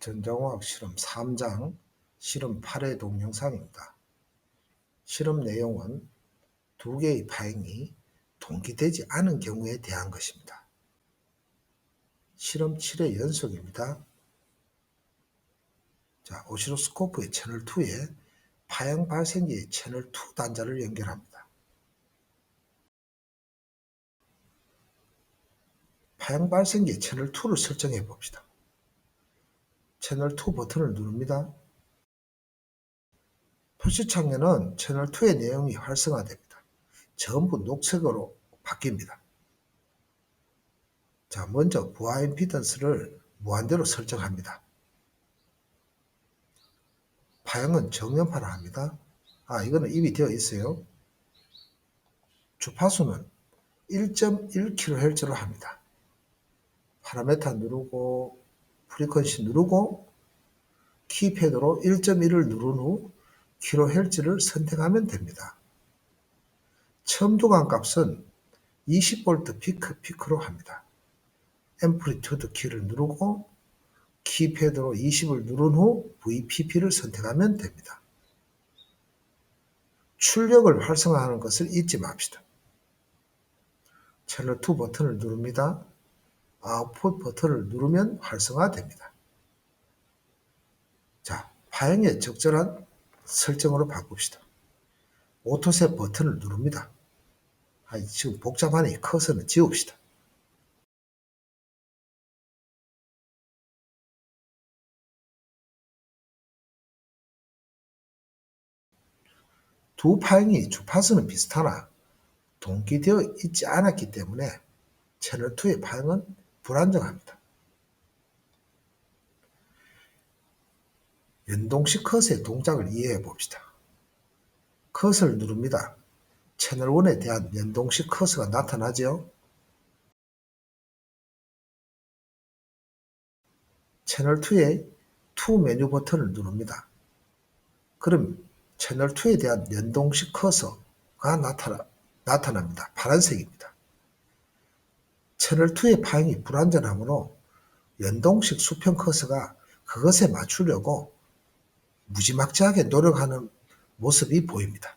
전자공학 실험 3장 실험 8회 동영상입니다. 실험 내용은 두 개의 파행이 동기되지 않은 경우에 대한 것입니다. 실험 7회 연속입니다. 자, 오시로스코프의 채널 2에 파행 발생기의 채널 2 단자를 연결합니다. 파행 발생기의 채널 2를 설정해 봅시다. 채널 2 버튼을 누릅니다. 표시창에는 채널 2의 내용이 활성화됩니다. 전부 녹색으로 바뀝니다. 자, 먼저 부하 임피던스를 무한대로 설정합니다. 파형은 정연파를 합니다. 아, 이거는 입이 되어 있어요. 주파수는 1.1kHz로 합니다. 파라메타 누르고 프리퀀시 누르고 키패드로 1.1을 누른 후 kHz를 선택하면 됩니다. 첨두관 값은 20V 피크 피크로 합니다. 앰플리튜드 키를 누르고 키패드로 20을 누른 후 VPP를 선택하면 됩니다. 출력을 활성화하는 것을 잊지 맙시다. 채널 2 버튼을 누릅니다. 아웃풋 버튼을 누르면 활성화됩니다. 자, 파형의 적절한 설정으로 바꿉시다. 오토셋 버튼을 누릅니다. 아, 지금 복잡하니 커서는 지웁시다. 두 파형이 주파수는 비슷하나 동기되어 있지 않았기 때문에 채널2의 파형은 불안정합니다. 연동식 컷의 동작을 이해해 봅시다. 컷을 누릅니다. 채널 1에 대한 연동식 컷가 나타나죠. 채널 2의 투 메뉴 버튼을 누릅니다. 그럼 채널 2에 대한 연동식 커서가 나타나, 나타납니다. 파란색입니다. 채널 2의 파형이 불완전하므로 연동식 수평 커서가 그것에 맞추려고 무지막지하게 노력하는 모습이 보입니다.